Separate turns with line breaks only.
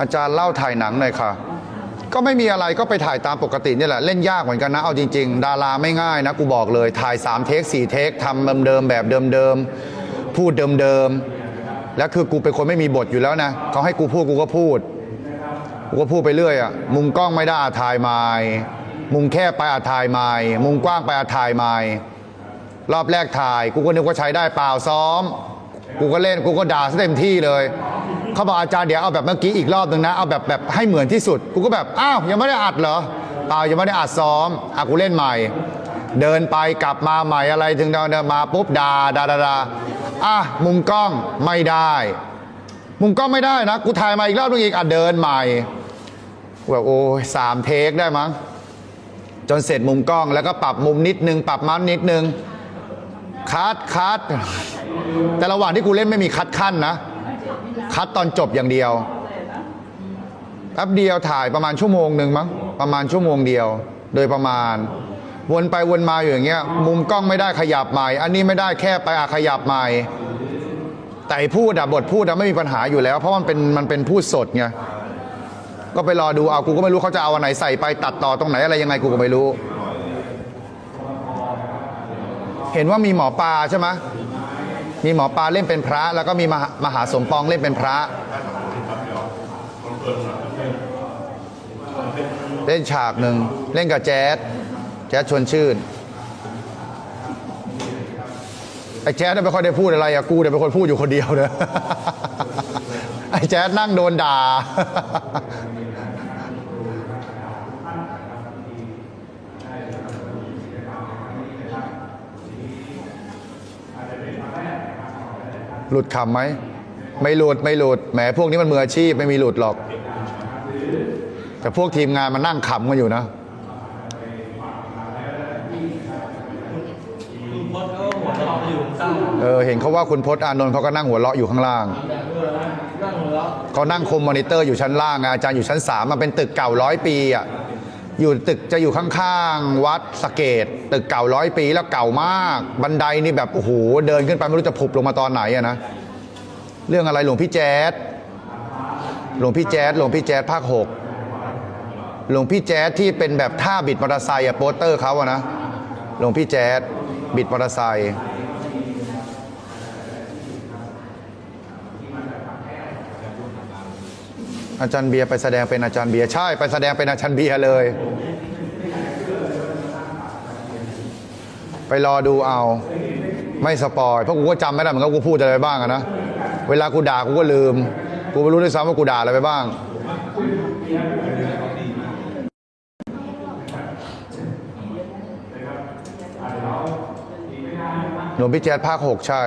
อาจารย์เล่าถ่ายหนังหน่อยค่ะ ก็ไม่มีอะไรก็ไปถ่ายตามปกตินี่แหละเล่นยากเหมือนกันนะเอาจริง ๆ ดาราไม่ง่ายนะกูบอกเลยถ่าย3เทค4เทคทำเดิมๆแบบเดิมๆพูดเดิมๆแล้วคือกูเป็นคนไม่มีบทอยู่แล้วนะเขาให้กูพูดกูก็พูดกูก็พูดไปเรื่อยอะมุมกล้องไม่ได้อาถ่ายไม้มุมแคบไปอาถ่ายไม้มุมกว้างไปอาถ่ายไม้รอบแรกถ่าย กูก็นึกว่าใช้ได้เปล่าซ้อม กูก็เล่นกูก็ด่าซะเต็มที่เลย เขาบอกอาจารย์เดี๋ยวเอาแบบเมื่อกี้อีกรอบหนึ่งนะ เอาแบบแบบให้เหมือนที่สุด กูก็แบบ อ้าว ยังไม่ได้อัดเหรอเปล่ายังไม่ได้อัดซ้อมอะกูเล่นใหม่ เดินไปกลับมาใหม่อะไรถึงเดินมาปุ๊บด่าด่าด่าดาอะมุมกล้องไม่ได้ มุมกล้องไม่ได้นะ กูถ่ายมาอีกรอบนึงอีกอะเดินใหม่แบบโอ้ยสามเทคได้มั้งจนเสร็จมุมกล้องแล้วก็ปรับมุมนิดนึง ปรับมัดนิดนึงคัดคัดแต่ระหว่างที่กูเล่นไม่มีคัดขั้นนะ คัดตอนจบอย่างเดียวแป๊บเดียวถ่ายประมาณชั่วโมงหนึ่งมั้งประมาณชั่วโมงเดียว โดยประมาณ วนไปวนมาอยู่อย่างเงี้ย มุมกล้องไม่ได้ขยับใหม่ อันนี้ไม่ได้แค่ไปอะขยับใหม่ แต่พูดอะบทพูดอะไม่มีปัญหาอยู่แล้ว เพราะมันเป็นมันเป็นพูดสดไงก็ไปรอดูเอากูก็ไม่รู้เขาจะเอาอันไหนใส่ไปตัดต่อตรงไหนอะไรยังไงกูก็ไม่รู้ เห็นว่ามีหมอปลาใช่ไหม มีหมอปลาเล่นเป็นพระ แล้วก็มีมหามหาสมปองเล่นเป็นพระ เล่นฉากหนึ่งเล่นกับแจ๊ดแจ๊ดชวนชื่นไอ้แจ๊ดน่ะไม่ค่อยได้พูดอะไรอะกูเนี่ยวเป็นคนพูดอยู่คนเดียวเนอะไอ้แจ๊ดนั่งโดนด่า หลุดคำไหม ไม่หลุดไม่หลุดแหมพวกนี้มันมืออาชีพไม่มีหลุดหรอก แต่พวกทีมงานมันนั่งขำกันอยู่นะ
เอ
อเห็นเขาว่าคุณพจน์อานนท์เขาก็นั่งหัวเราะอยู่ข้างล่าง
เขา
นั่งคมมอนิเตอร์อยู่ชั้นล่างอาจารย์อยู่ชั้นสามมันเป็นตึกเก่าร้อยปีอะ อยู่ตึกจะอยู่ข้างๆ วัดสเกต ตึกเก่าร้อยปีแล้วเก่ามาก บันไดนี่แบบ โอ้โห เดินขึ้นไปไม่รู้จะผุบลงมาตอนไหนอะนะ เรื่องอะไรหลวงพี่แจ๊ดหลวงพี่แจ๊ดหลวงพี่แจ๊ดภาคหกหลวงพี่แจ๊ดที่เป็นแบบท่าบิดมอเตอร์ไซค์อะโปสเตอร์เขาอะนะ หลวงพี่แจ๊ดบิดมอเตอร์ไซค์ อาจารย์เบียร์ไปแสดงเป็นอาจารย์เบียร์ใช่ไปแสดงเป็นอาจารย์เบียร์เลย ไปรอดูเอา ไม่สปอยเพราะกูก็จำไม่ได้เหมือนกันกูพูดอะไรไปบ้างอะนะเวลากูด่ากูก็ลืม กูไม่รู้ด้วยซ้ำว่ากูด่าอะไรไปบ้างหลวงพี่แจ๊ดภาคหกใช่